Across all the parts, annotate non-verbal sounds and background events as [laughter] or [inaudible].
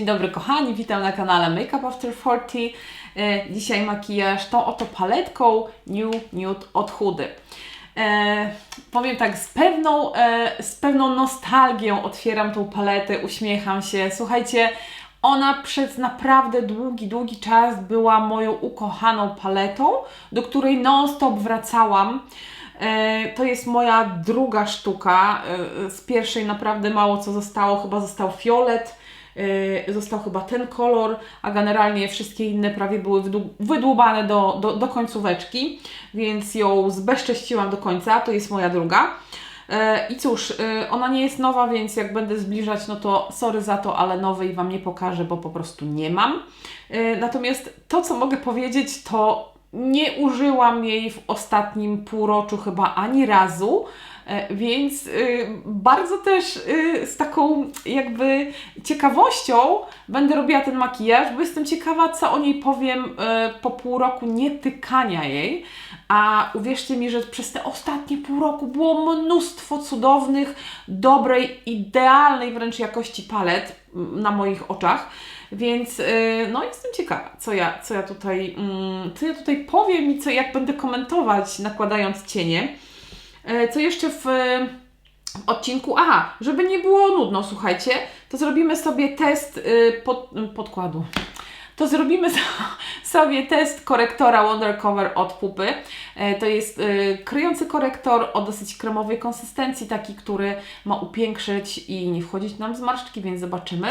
Dzień dobry kochani, witam na kanale Makeup After 40. E, Dzisiaj makijaż tą oto paletką New Nude od Hudy. E, powiem tak, z pewną, e, z pewną nostalgią otwieram tą paletę, uśmiecham się. Słuchajcie, ona przez naprawdę długi, długi czas była moją ukochaną paletą, do której non-stop wracałam. E, To jest moja druga sztuka. E, Z pierwszej naprawdę mało co zostało, chyba został fiolet, został chyba ten kolor, a generalnie wszystkie inne prawie były wydłu- wydłubane do, do, do końcóweczki, więc ją zbezcześciłam do końca. To jest moja druga. E, I cóż, e, ona nie jest nowa, więc jak będę zbliżać, no to sorry za to, ale nowej Wam nie pokażę, bo po prostu nie mam. E, Natomiast to, co mogę powiedzieć, to nie użyłam jej w ostatnim półroczu chyba ani razu, e, więc y, bardzo też y, z taką jakby ciekawością będę robiła ten makijaż, bo jestem ciekawa, co o niej powiem y, po pół roku nie tykania jej. A uwierzcie mi, że przez te ostatnie pół roku było mnóstwo cudownych, dobrej, idealnej wręcz jakości palet mm, na moich oczach. Więc no jestem ciekawa, co ja, co ja tutaj, mm, co ja tutaj powiem i co jak będę komentować, nakładając cienie. E, Co jeszcze w odcinku? Aha, żeby nie było nudno, słuchajcie, to zrobimy sobie test y, pod, podkładu. To zrobimy [laughs] so- sobie test korektora Wonder Cover od Pupy. E, To jest y, kryjący korektor o dosyć kremowej konsystencji, taki, który ma upiększyć i nie wchodzić nam w zmarszczki, więc zobaczymy.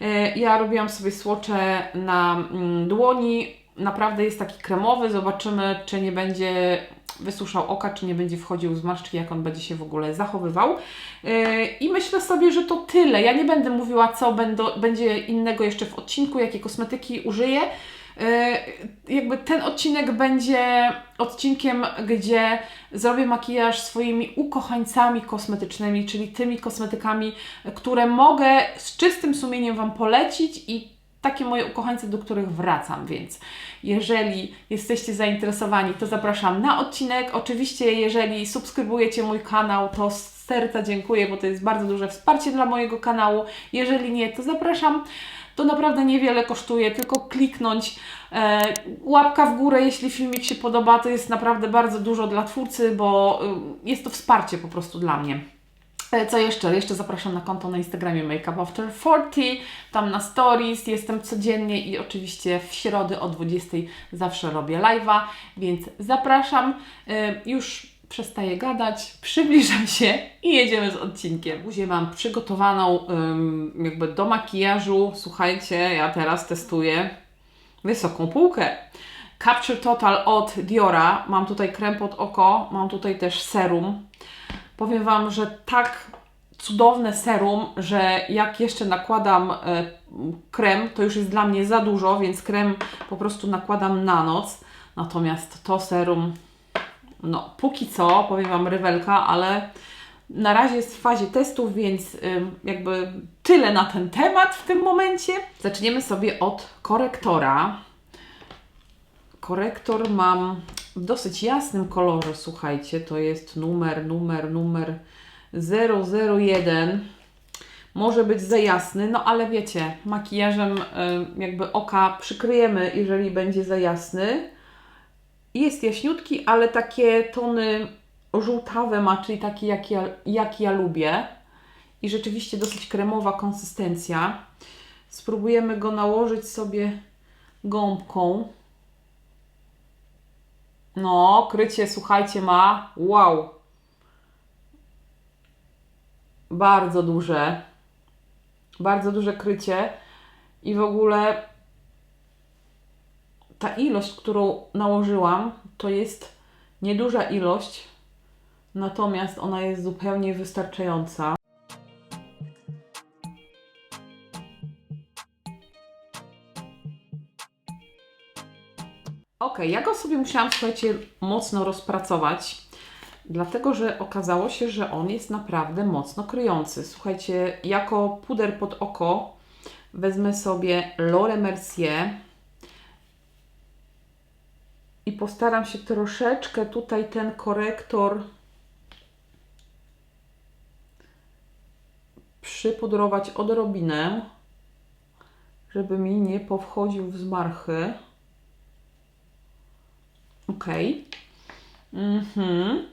E, Ja robiłam sobie słocze na mm, dłoni. Naprawdę jest taki kremowy. Zobaczymy, czy nie będzie wysuszał oka, czy nie będzie wchodził w zmarszczki, jak on będzie się w ogóle zachowywał. Yy, I myślę sobie, że to tyle. Ja nie będę mówiła, co będą, będzie innego jeszcze w odcinku, jakie kosmetyki użyję. Yy, Jakby ten odcinek będzie odcinkiem, gdzie zrobię makijaż swoimi ukochańcami kosmetycznymi, czyli tymi kosmetykami, które mogę z czystym sumieniem Wam polecić i takie moje ukochańce, do których wracam, więc jeżeli jesteście zainteresowani, to zapraszam na odcinek. Oczywiście, jeżeli subskrybujecie mój kanał, to z serca dziękuję, bo to jest bardzo duże wsparcie dla mojego kanału. Jeżeli nie, to zapraszam. To naprawdę niewiele kosztuje, tylko kliknąć e, łapka w górę, jeśli filmik się podoba, to jest naprawdę bardzo dużo dla twórcy, bo y, jest to wsparcie po prostu dla mnie. E, Co jeszcze? Jeszcze zapraszam na konto na Instagramie Makeup After 40, tam na stories jestem codziennie i oczywiście w środę o 20 zawsze robię live'a, więc zapraszam. E, Już przestaję gadać, przybliżam się i jedziemy z odcinkiem. Buzię mam przygotowaną jakby do makijażu. Słuchajcie, ja teraz testuję wysoką półkę. Capture Total od Diora. Mam tutaj krem pod oko, mam tutaj też serum. Powiem Wam, że tak cudowne serum, że jak jeszcze nakładam e, krem, to już jest dla mnie za dużo, więc krem po prostu nakładam na noc. Natomiast to serum, no póki co, powiem Wam rywelka, ale na razie jest w fazie testów, więc ym, jakby tyle na ten temat w tym momencie. Zaczniemy sobie od korektora. Korektor mam w dosyć jasnym kolorze, słuchajcie, to jest numer, numer, numer 001. Może być za jasny, no ale wiecie, makijażem y, jakby oka przykryjemy, jeżeli będzie za jasny. Jest jaśniutki, ale takie tony żółtawe ma, czyli takie jak ja, jak ja lubię. I rzeczywiście dosyć kremowa konsystencja. Spróbujemy go nałożyć sobie gąbką. No, krycie, słuchajcie, ma wow. Bardzo duże. Bardzo duże krycie. I w ogóle ta ilość, którą nałożyłam, to jest nieduża ilość, natomiast ona jest zupełnie wystarczająca. Ja go sobie musiałam, słuchajcie, mocno rozpracować, dlatego że okazało się, że on jest naprawdę mocno kryjący. Słuchajcie, jako puder pod oko wezmę sobie Laure Mercier i postaram się troszeczkę tutaj ten korektor przypudrować odrobinę. żeby mi nie powchodził w zmarchy. Ok. Mhm.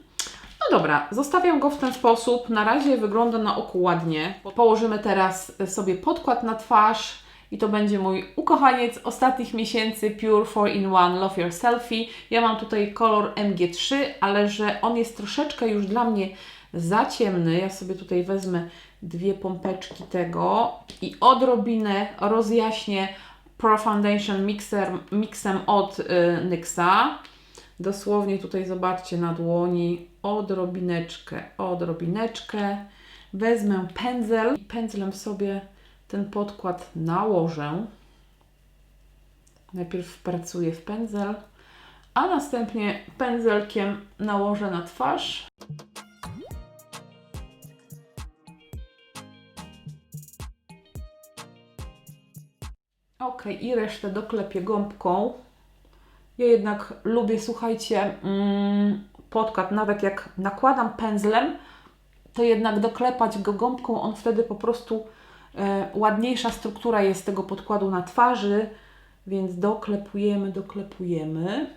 No dobra, zostawiam go w ten sposób. Na razie wygląda na oko ładnie. Położymy teraz sobie podkład na twarz i to będzie mój ukochaniec ostatnich miesięcy Pure 4-in-1 Love Your Selfie. Ja mam tutaj kolor MG3, ale że on jest troszeczkę już dla mnie za ciemny. Ja sobie tutaj wezmę dwie pompeczki tego i odrobinę rozjaśnię Pro Foundation mixer, mixem od y, NYXa. Dosłownie tutaj zobaczcie na dłoni odrobineczkę, odrobineczkę. Wezmę pędzel i pędzlem sobie ten podkład nałożę. Najpierw pracuję w pędzel, a następnie pędzelkiem nałożę na twarz. Ok, i resztę doklepię gąbką. Ja jednak lubię, słuchajcie, mm, podkład, nawet jak nakładam pędzlem, to jednak doklepać go gąbką, on wtedy po prostu e, ładniejsza struktura jest tego podkładu na twarzy, więc doklepujemy, doklepujemy.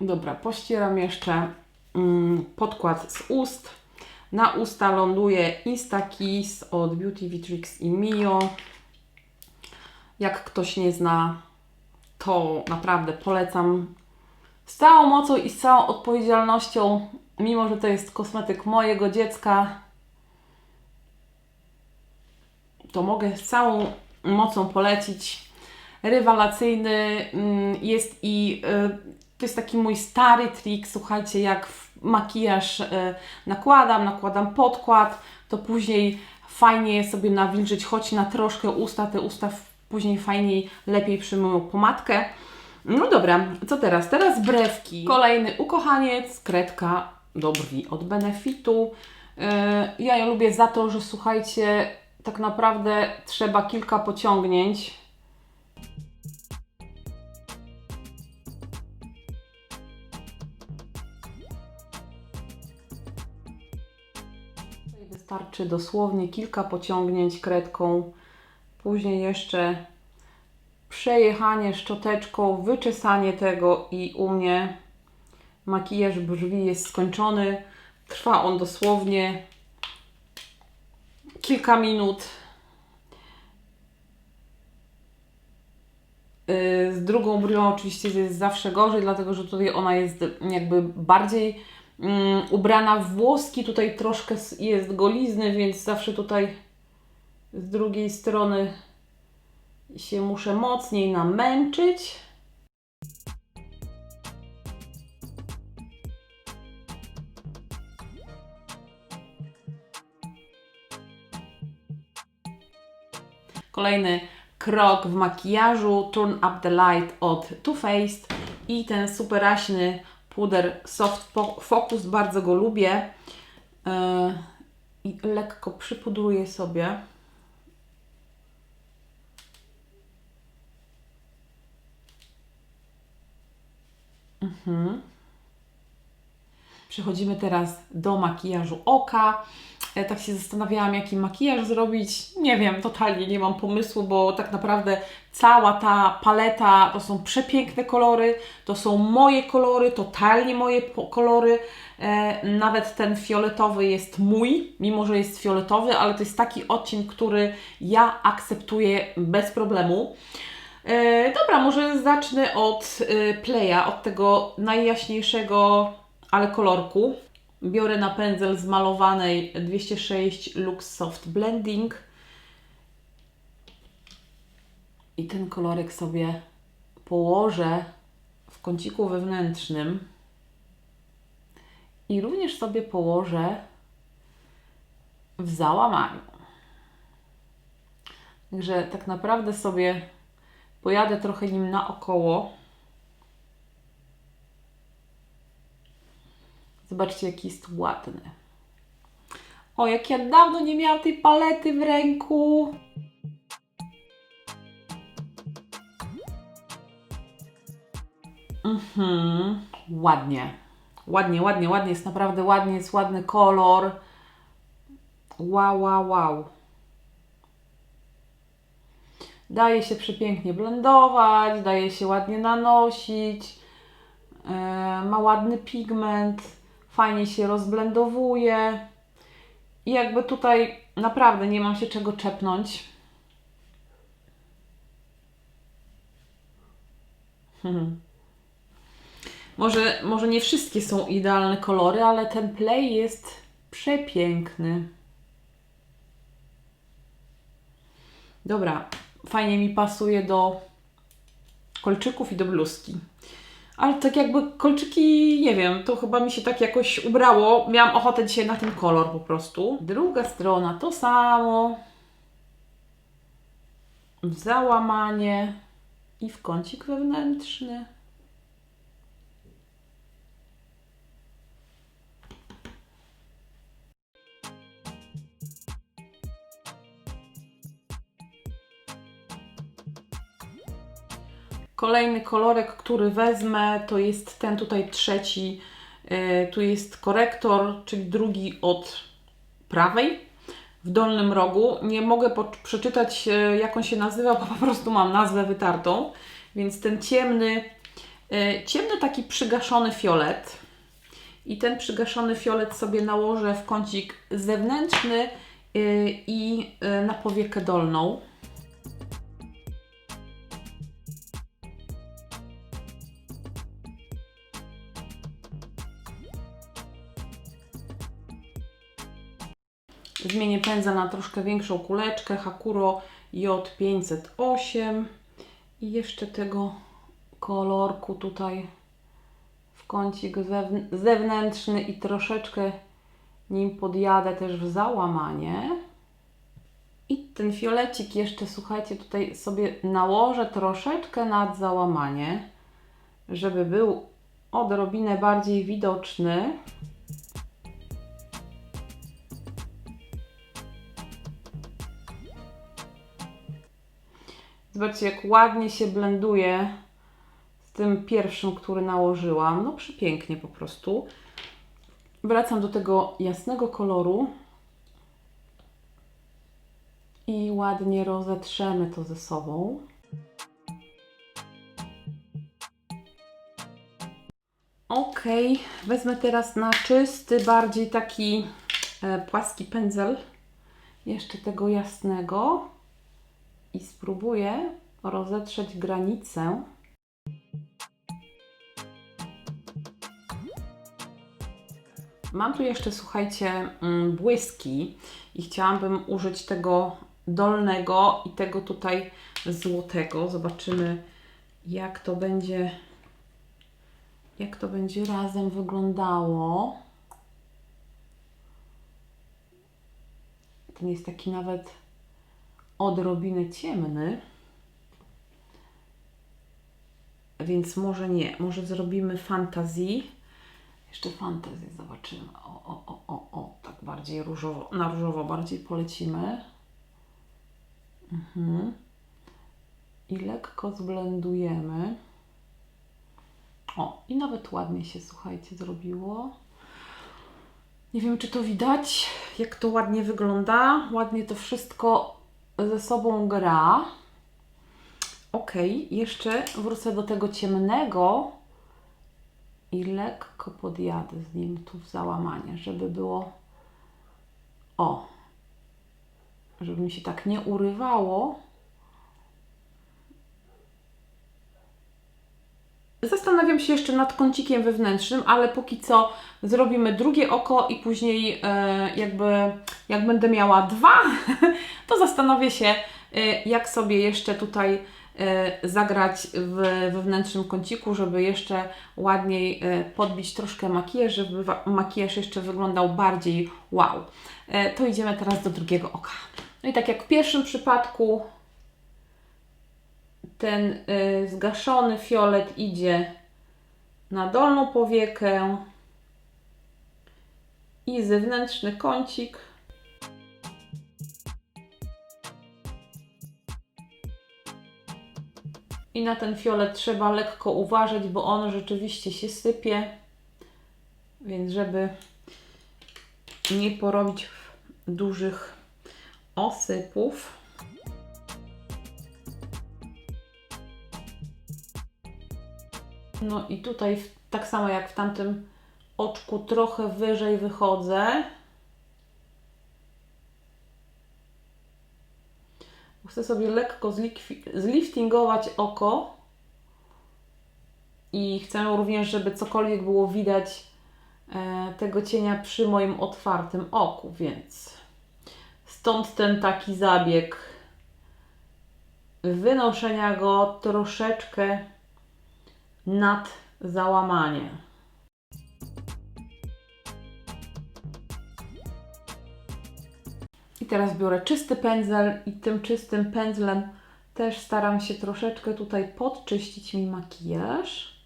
Dobra, pościeram jeszcze mm, podkład z ust. Na usta ląduje Instakiss od Beauty Vitrix i Mio. Jak ktoś nie zna, to naprawdę polecam z całą mocą i z całą odpowiedzialnością, mimo że to jest kosmetyk mojego dziecka, to mogę z całą mocą polecić. Rewelacyjny mm, jest i y, to jest taki mój stary trik, słuchajcie, jak makijaż y, nakładam, nakładam podkład, to później fajnie sobie nawilżyć choć na troszkę usta, te usta później fajniej, lepiej przyjmują pomadkę. No dobra, co teraz? Teraz brewki. Kolejny ukochaniec, kredka do brwi od Benefitu. Yy, Ja ją lubię za to, że słuchajcie, tak naprawdę trzeba kilka pociągnięć. Wystarczy dosłownie kilka pociągnięć kredką, później jeszcze przejechanie szczoteczką, wyczesanie tego i u mnie makijaż brwi jest skończony. Trwa on dosłownie kilka minut. Yy, Z drugą brwią oczywiście jest zawsze gorzej, dlatego że tutaj ona jest jakby bardziej mm, ubrana w włoski. Tutaj troszkę jest golizny, więc zawsze tutaj z drugiej strony się muszę mocniej namęczyć. Kolejny krok w makijażu Turn Up the Light od Too Faced i ten superaśny puder Soft Fo- Focus, bardzo go lubię. Yy, I lekko przypudruję sobie. Mhm. Przechodzimy teraz do makijażu oka. Tak się zastanawiałam, jaki makijaż zrobić. Nie wiem, totalnie nie mam pomysłu, bo tak naprawdę cała ta paleta to są przepiękne kolory, to są moje kolory, totalnie moje kolory. E, nawet ten fioletowy jest mój, mimo że jest fioletowy, ale to jest taki odcień, który ja akceptuję bez problemu. E, dobra, może zacznę od e, Playa, od tego najjaśniejszego, ale kolorku. Biorę na pędzel z malowanej 206 Lux Soft Blending i ten kolorek sobie położę w kąciku wewnętrznym i również sobie położę w załamaniu. Także tak naprawdę sobie pojadę trochę nim naokoło. Zobaczcie, jaki jest ładny. O, jak ja dawno nie miałam tej palety w ręku. Mhm, ładnie. ładnie, ładnie, ładnie, jest naprawdę ładnie, jest ładny kolor. Wow, wow, wow. Daje się przepięknie blendować, daje się ładnie nanosić. E, ma ładny pigment, fajnie się rozblendowuje. I jakby tutaj naprawdę nie mam się czego czepnąć. Hmm. Może, może nie wszystkie są idealne kolory, ale ten play jest przepiękny. Dobra, fajnie mi pasuje do kolczyków i do bluzki. Ale tak jakby kolczyki, nie wiem, to chyba mi się tak jakoś ubrało. Miałam ochotę dzisiaj na ten kolor po prostu. Druga strona to samo. Załamanie i w kącik wewnętrzny. Kolejny kolorek, który wezmę, to jest ten tutaj trzeci. E, Tu jest korektor, czyli drugi od prawej w dolnym rogu. Nie mogę przeczytać, e, jak on się nazywa, bo po prostu mam nazwę wytartą. Więc ten ciemny, e, ciemny taki przygaszony fiolet. I ten przygaszony fiolet sobie nałożę w kącik zewnętrzny i na powiekę dolną. Zmienię pędzel na troszkę większą kuleczkę Hakuro J508 i jeszcze tego kolorku tutaj w kącik zewn- zewnętrzny i troszeczkę nim podjadę też w załamanie. I ten fiolecik jeszcze, słuchajcie, tutaj sobie nałożę troszeczkę nad załamanie, żeby był odrobinę bardziej widoczny. Zobaczcie, jak ładnie się blenduje z tym pierwszym, który nałożyłam. No przepięknie po prostu. Wracam do tego jasnego koloru i ładnie rozetrzemy to ze sobą. Ok, wezmę teraz na czysty, bardziej taki e, płaski pędzel, jeszcze tego jasnego i spróbuję rozetrzeć granicę. Mam tu jeszcze, słuchajcie, mm, błyski i chciałabym użyć tego dolnego i tego tutaj złotego. Zobaczymy, jak to będzie, jak to będzie razem wyglądało. Ten jest taki nawet odrobinę ciemny. Więc może nie, może zrobimy fantazji. Jeszcze fantazję zobaczymy. O, o, o, o, o, tak bardziej różowo, na różowo bardziej polecimy. Mhm. I lekko zblendujemy. O, i nawet ładnie się, słuchajcie, zrobiło. Nie wiem, czy to widać, jak to ładnie wygląda. Ładnie to wszystko ze sobą gra. Ok, jeszcze wrócę do tego ciemnego i lekko podjadę z nim tu w załamanie, żeby było o, żeby mi się tak nie urywało. Zastanawiam się jeszcze nad kącikiem wewnętrznym, ale póki co zrobimy drugie oko i później e, jakby jak będę miała dwa, [laughs] to zastanowię się, e, jak sobie jeszcze tutaj e, zagrać w wewnętrznym kąciku, żeby jeszcze ładniej podbić troszkę makijaż, żeby makijaż jeszcze wyglądał bardziej wow. To idziemy teraz do drugiego oka. No i tak jak w pierwszym przypadku ten y, zgaszony fiolet idzie na dolną powiekę i zewnętrzny kącik. I na ten fiolet trzeba lekko uważać, bo on rzeczywiście się sypie. Więc żeby nie porobić dużych osypów, No i tutaj tak samo jak w tamtym oczku trochę wyżej wychodzę. Chcę sobie lekko zliftingować oko i chcę również, żeby cokolwiek było widać e, tego cienia przy moim otwartym oku, więc stąd ten taki zabieg wynoszenia go troszeczkę nad załamanie. I teraz biorę czysty pędzel i tym czystym pędzlem też staram się troszeczkę tutaj podczyścić mi makijaż.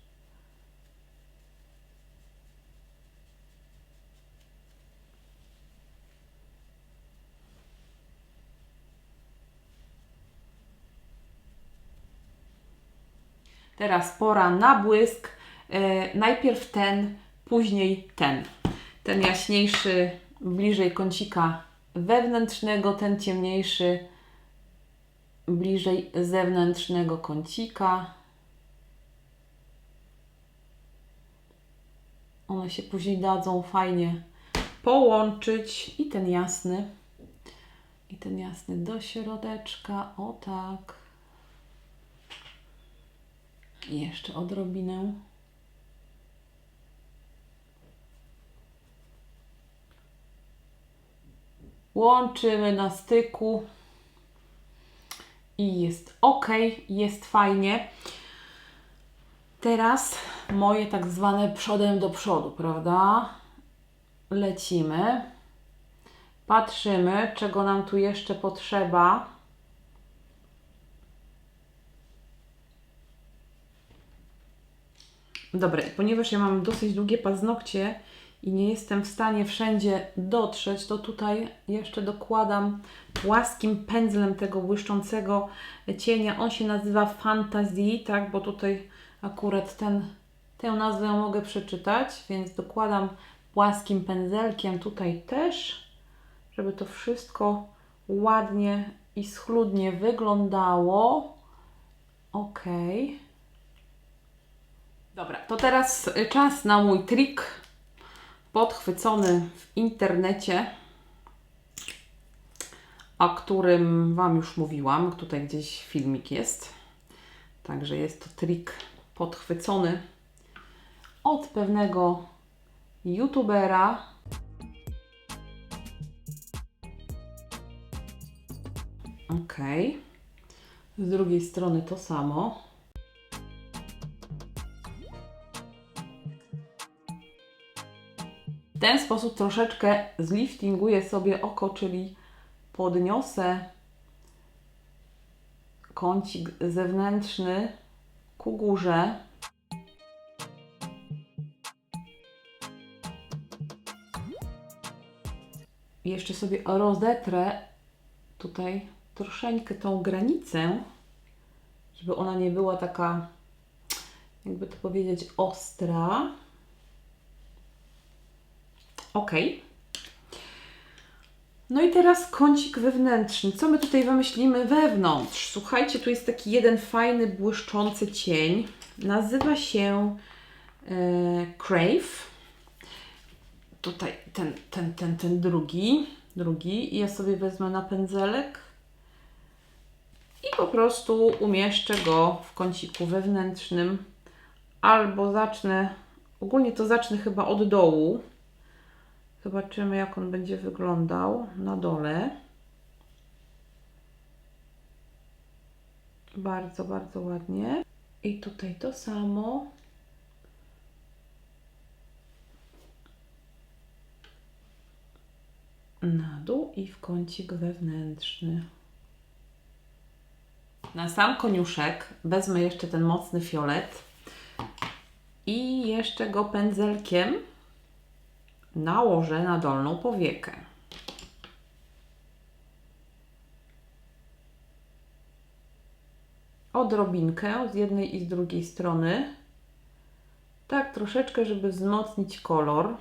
Teraz pora na błysk. E, najpierw ten, później ten. Ten jaśniejszy bliżej kącika wewnętrznego, ten ciemniejszy bliżej zewnętrznego kącika. One się później dadzą fajnie połączyć i ten jasny i ten jasny do środeczka, o tak. Jeszcze odrobinę. Łączymy na styku. I jest ok, jest fajnie. Teraz moje tak zwane przodem do przodu, prawda? Lecimy. Patrzymy, czego nam tu jeszcze potrzeba. Dobra, ponieważ ja mam dosyć długie paznokcie i nie jestem w stanie wszędzie dotrzeć, to tutaj jeszcze dokładam płaskim pędzlem tego błyszczącego cienia. On się nazywa Fantasy, tak, bo tutaj akurat ten, tę nazwę mogę przeczytać, więc dokładam płaskim pędzelkiem tutaj też, żeby to wszystko ładnie i schludnie wyglądało. Ok. Dobra, to teraz czas na mój trik podchwycony w internecie, o którym Wam już mówiłam. Tutaj gdzieś filmik jest. Także jest to trik podchwycony od pewnego youtubera. Ok. Z drugiej strony to samo. Ten sposób troszeczkę zliftinguję sobie oko, czyli podniosę kącik zewnętrzny ku górze. Jeszcze sobie rozetrę tutaj troszeczkę tą granicę, żeby ona nie była taka, jakby to powiedzieć, ostra. Ok. No i teraz kącik wewnętrzny. Co my tutaj wymyślimy wewnątrz? Słuchajcie, tu jest taki jeden fajny, błyszczący cień. Nazywa się e, Crave. Tutaj ten, ten, ten, ten drugi. Drugi. I ja sobie wezmę na pędzelek i po prostu umieszczę go w kąciku wewnętrznym. Albo zacznę, ogólnie to zacznę chyba od dołu. Zobaczymy, jak on będzie wyglądał na dole. Bardzo, bardzo ładnie. I tutaj to samo. Na dół i w kącik wewnętrzny. Na sam koniuszek wezmę jeszcze ten mocny fiolet i jeszcze go pędzelkiem nałożę na dolną powiekę. Odrobinkę z jednej i z drugiej strony. Tak, troszeczkę, żeby wzmocnić kolor.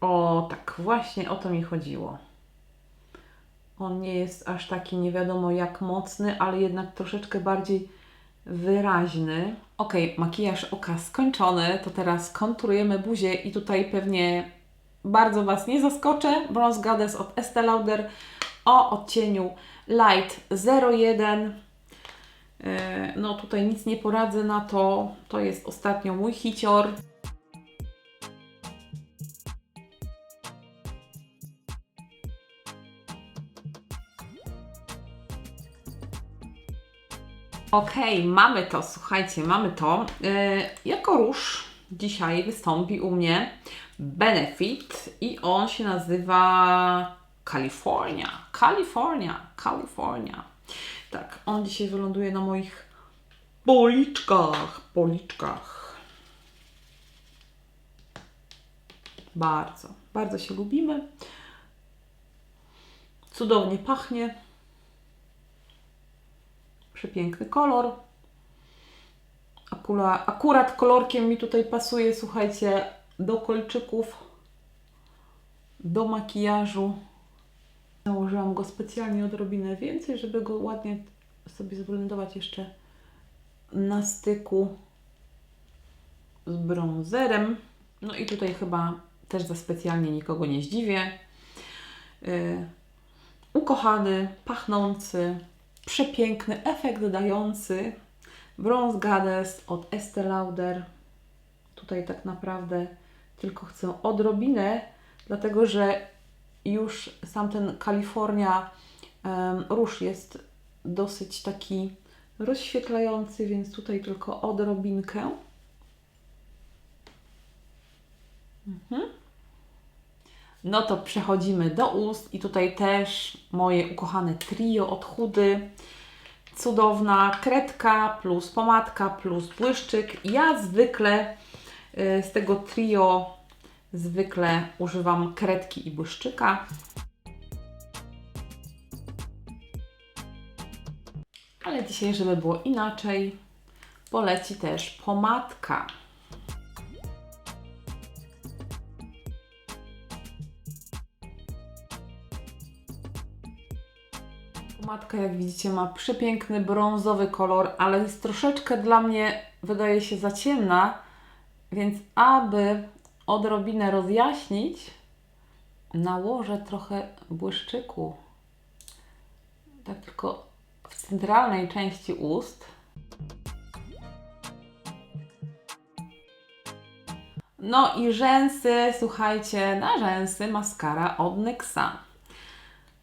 O, tak, właśnie o to mi chodziło. On nie jest aż taki nie wiadomo jak mocny, ale jednak troszeczkę bardziej wyraźny. Ok, makijaż oka skończony, to teraz konturujemy buzię i tutaj pewnie bardzo Was nie zaskoczę. Bronze Goddess od Estee Lauder o odcieniu Light 01. E, No tutaj nic nie poradzę na to. To jest ostatnio mój hicior. Okej, mamy to, słuchajcie, mamy to. Yy, jako róż dzisiaj wystąpi u mnie Benefit i on się nazywa California. California, California. Tak, on dzisiaj wyląduje na moich policzkach, policzkach. Bardzo, bardzo się lubimy. Cudownie pachnie. Przepiękny kolor. Akula, akurat kolorkiem mi tutaj pasuje, słuchajcie, do kolczyków, do makijażu. Nałożyłam go specjalnie odrobinę więcej, żeby go ładnie sobie zblendować jeszcze na styku z bronzerem. No i tutaj chyba też za specjalnie nikogo nie zdziwię. Yy, ukochany, pachnący, przepiękny, efekt dający Bronze Goddess od Estee Lauder. Tutaj tak naprawdę tylko chcę odrobinę, dlatego że już sam ten California um, róż jest dosyć taki rozświetlający, więc tutaj tylko odrobinkę. Mhm. No to przechodzimy do ust i tutaj też moje ukochane trio od chudy. Cudowna kredka plus pomadka plus błyszczyk. Ja zwykle y, z tego trio zwykle używam kredki i błyszczyka. Ale dzisiaj, żeby było inaczej, poleci też pomadka. Pomadka, jak widzicie, ma przepiękny brązowy kolor, ale jest troszeczkę dla mnie, wydaje się, za ciemna, więc aby odrobinę rozjaśnić, nałożę trochę błyszczyku. Tak tylko w centralnej części ust. No i rzęsy, słuchajcie, na rzęsy maskara od NYXa.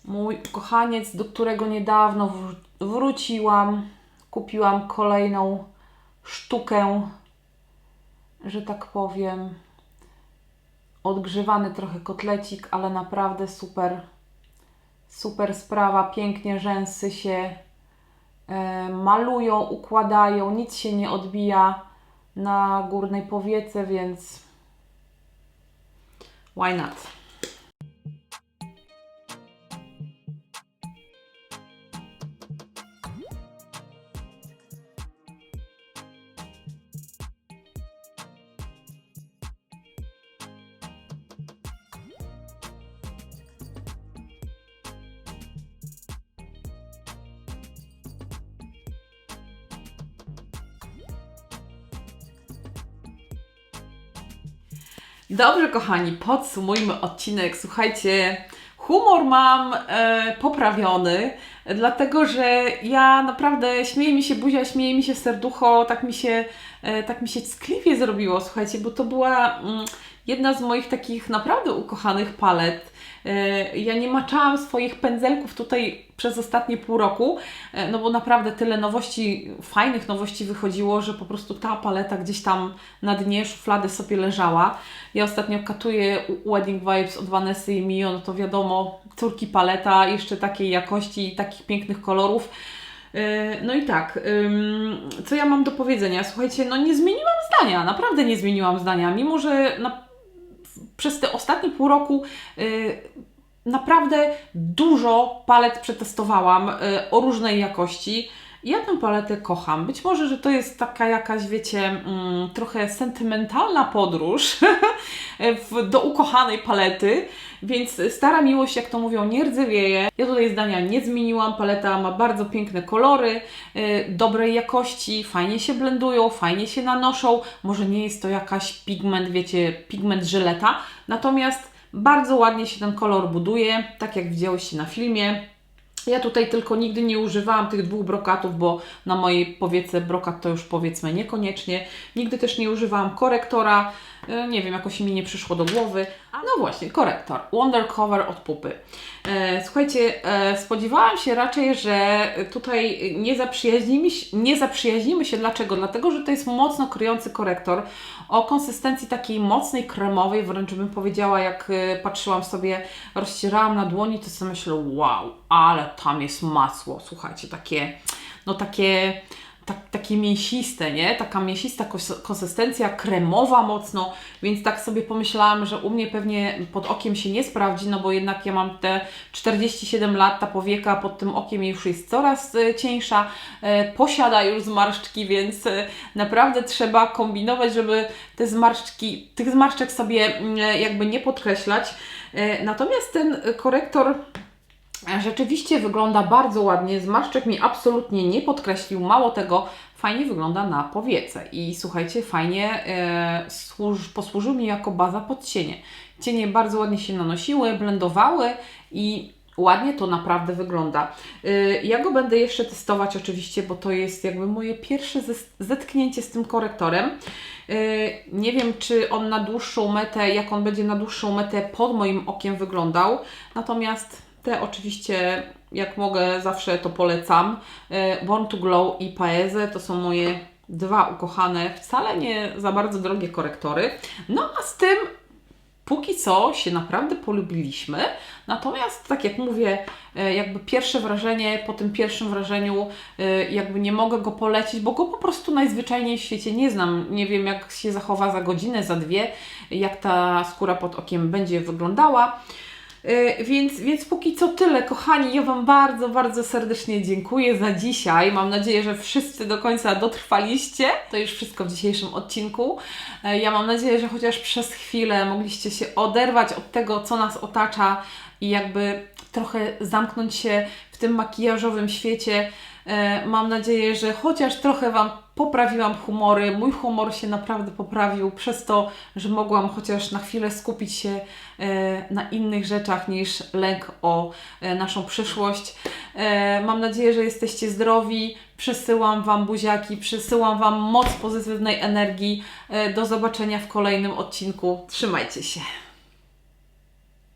Mój kochaniec, do którego niedawno wró- wróciłam. Kupiłam kolejną sztukę, że tak powiem. Odgrzewany trochę kotlecik, ale naprawdę super, super sprawa. Pięknie rzęsy się e, malują, układają, nic się nie odbija na górnej powiece, więc why not? Dobrze, kochani, podsumujmy odcinek. Słuchajcie, humor mam e, poprawiony, dlatego że ja naprawdę śmieje mi się buzia, śmieje mi się serducho, tak mi się, e, tak mi się skliwie zrobiło, słuchajcie, bo to była mm, jedna z moich takich naprawdę ukochanych palet. E, Ja nie maczałam swoich pędzelków tutaj przez ostatnie pół roku, e, no bo naprawdę tyle nowości, fajnych nowości wychodziło, że po prostu ta paleta gdzieś tam na dnie szuflady sobie leżała. Ja ostatnio katuję Wedding Vibes od Vanessy i Mio, no to wiadomo, córki paleta, jeszcze takiej jakości i takich pięknych kolorów. E, No i tak, co ja mam do powiedzenia? Słuchajcie, no nie zmieniłam zdania, naprawdę nie zmieniłam zdania, mimo że na, przez te ostatnie pół roku y, naprawdę dużo palet przetestowałam y, o różnej jakości. Ja tę paletę kocham. Być może, że to jest taka jakaś, wiecie, mm, trochę sentymentalna podróż [laughs] do ukochanej palety, więc stara miłość, jak to mówią, nie rdzewieje. Ja tutaj zdania nie zmieniłam. Paleta ma bardzo piękne kolory, y, dobrej jakości, fajnie się blendują, fajnie się nanoszą. Może nie jest to jakaś pigment, wiecie, pigment żyleta, natomiast bardzo ładnie się ten kolor buduje, tak jak widziałyście na filmie. Ja tutaj tylko nigdy nie używałam tych dwóch brokatów, bo na mojej powiece brokat to już powiedzmy niekoniecznie. Nigdy też nie używałam korektora. E, Nie wiem, jakoś mi nie przyszło do głowy. No właśnie, korektor. Wonder Cover od Pupy. E, Słuchajcie, e, spodziewałam się raczej, że tutaj nie zaprzyjaźnimy, nie zaprzyjaźnimy się. Dlaczego? Dlatego, że to jest mocno kryjący korektor o konsystencji takiej mocnej, kremowej, wręcz bym powiedziała, jak patrzyłam sobie, rozcierałam na dłoni, to sobie myślę, wow, ale tam jest masło. Słuchajcie, takie, no takie tak, takie mięsiste, nie? Taka mięsista konsystencja, kremowa mocno, więc tak sobie pomyślałam, że u mnie pewnie pod okiem się nie sprawdzi, no bo jednak ja mam te 47 lat, ta powieka pod tym okiem już jest coraz e, cieńsza, e, posiada już zmarszczki, więc e, naprawdę trzeba kombinować, żeby te zmarszczki, tych zmarszczek sobie mm, jakby nie podkreślać. Natomiast ten korektor Rzeczywiście wygląda bardzo ładnie. Zmarszczek mi absolutnie nie podkreślił. Mało tego, fajnie wygląda na powiece. I słuchajcie, fajnie e, służ, posłużył mi jako baza pod cienie. Cienie bardzo ładnie się nanosiły, blendowały i ładnie to naprawdę wygląda. E, ja go będę jeszcze testować oczywiście, bo to jest jakby moje pierwsze zetknięcie z tym korektorem. E, Nie wiem, czy on na dłuższą metę, jak on będzie na dłuższą metę pod moim okiem wyglądał. Natomiast te oczywiście, jak mogę, zawsze to polecam. E, Born to Glow i Paese to są moje dwa ukochane, wcale nie za bardzo drogie korektory. No a z tym póki co się naprawdę polubiliśmy. Natomiast, tak jak mówię, e, jakby pierwsze wrażenie, po tym pierwszym wrażeniu, e, jakby nie mogę go polecić, bo go po prostu najzwyczajniej w świecie nie znam. Nie wiem, jak się zachowa za godzinę, za dwie, jak ta skóra pod okiem będzie wyglądała. E, Więc, więc póki co tyle, kochani. Ja Wam bardzo, bardzo serdecznie dziękuję za dzisiaj. Mam nadzieję, że wszyscy do końca dotrwaliście. To już wszystko w dzisiejszym odcinku. E, Ja mam nadzieję, że chociaż przez chwilę mogliście się oderwać od tego, co nas otacza i jakby trochę zamknąć się w tym makijażowym świecie. E, Mam nadzieję, że chociaż trochę Wam poprawiłam humory. Mój humor się naprawdę poprawił przez to, że mogłam chociaż na chwilę skupić się e, na innych rzeczach niż lęk o e, naszą przyszłość. E, Mam nadzieję, że jesteście zdrowi. Przesyłam Wam buziaki, przesyłam Wam moc pozytywnej energii. Do zobaczenia w kolejnym odcinku. Trzymajcie się.